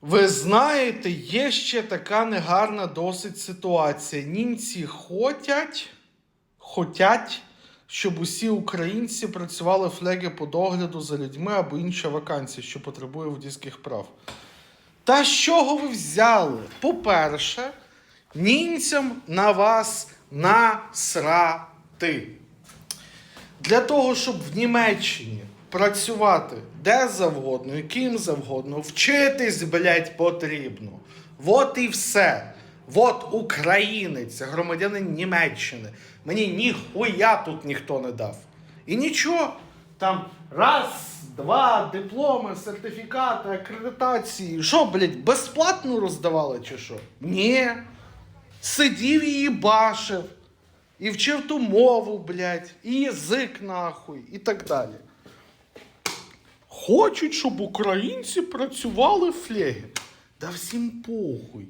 Ви знаєте, є ще така негарна досить ситуація. Німці хотять, хотять, щоб усі українці працювали флеги по догляду за людьми або інша вакансія, що потребує водійських прав. Та з чого ви взяли? По-перше, німцям на вас насрати. Для того, щоб в Німеччині працювати де завгодно, яким завгодно, вчитись, блядь, потрібно. От і все. От українець, громадянин Німеччини. Мені ніхуя тут ніхто не дав. І нічого. Там раз, два, дипломи, сертифікати, акредитації. Що, блядь, безплатно роздавали чи що? Ні. Сидів і їбашив. І вчив ту мову, блядь, і язик нахуй, і так далі. Хочуть, щоб українці працювали флеги. Да всім похуй.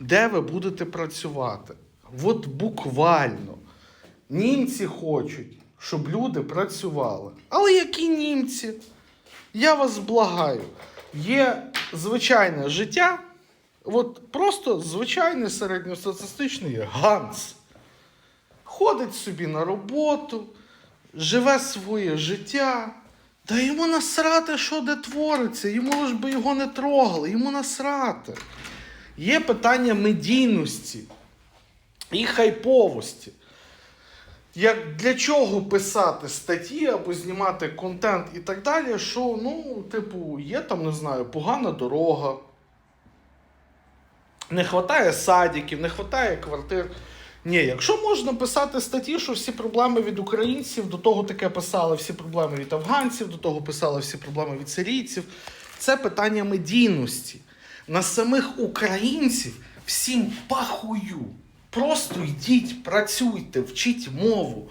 Де ви будете працювати? От буквально. Німці хочуть, щоб люди працювали. Але які німці? Я вас благаю. Є звичайне життя, от просто звичайний середньостатистичний ганс ходить собі на роботу, живе своє життя. Та йому насрати, що де твориться, йому ж би його не трогали, йому насрати. Є питання медійності і хайповості. Як для чого писати статті або знімати контент і так далі, що, ну, типу, є там, не знаю, погана дорога, не вистачає садиків, не вистачає квартир. Ні, якщо можна писати статті, що всі проблеми від українців, до того таке писали всі проблеми від афганців, до того писали всі проблеми від сирійців. Це питання медійності. На самих українців всім пахую. Просто йдіть, працюйте, вчіть мову.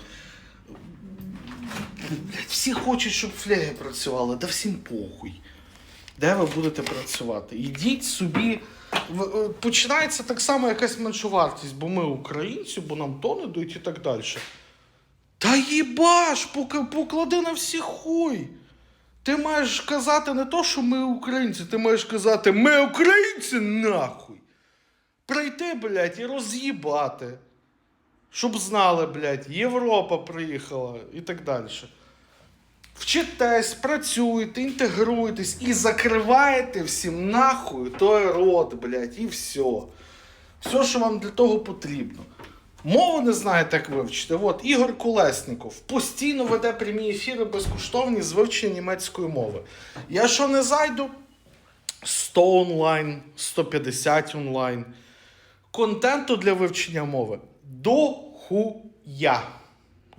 Всі хочуть, щоб флеги працювали, да всім похуй. Де ви будете працювати? Йдіть собі. Е, Починається так само якась меншовартість, бо ми українці, бо нам то не дають і так далі. Та їбаш, поклади на всі хуй. Ти маєш казати не то, що ми українці, ти маєш казати ми українці нахуй. Прийти, блядь, і роз'їбати. Щоб знали, блядь, Європа приїхала і так далі. Вчитесь, працюєте, інтегруєтесь і закриваєте всім нахуй той рот, блядь, і все. Все, що вам для того потрібно. Мову не знаєте, як вивчити. От Ігор Колесніков постійно веде прямі ефіри безкоштовні з вивчення німецької мови. Я що не зайду? 100 онлайн, 150 онлайн. Контенту для вивчення мови до хуя.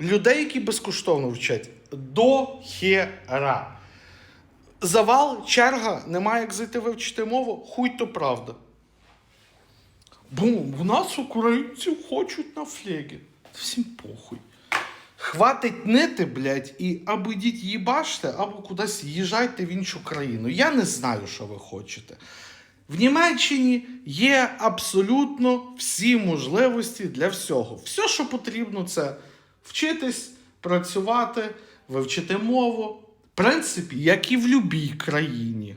Людей, які безкоштовно вчать, до хера. Завал, черга, немає як зайти вивчити мову, хуй то правда. Бо в нас українців хочуть на флегі. Всім похуй. Хватить нити, блядь, і або йдіть їбаште, або кудись їжджайте в іншу країну. Я не знаю, що ви хочете. В Німеччині є абсолютно всі можливості для всього. Все, що потрібно, це вчитись, працювати, вивчити мову. В принципі, як і в будь-якій країні.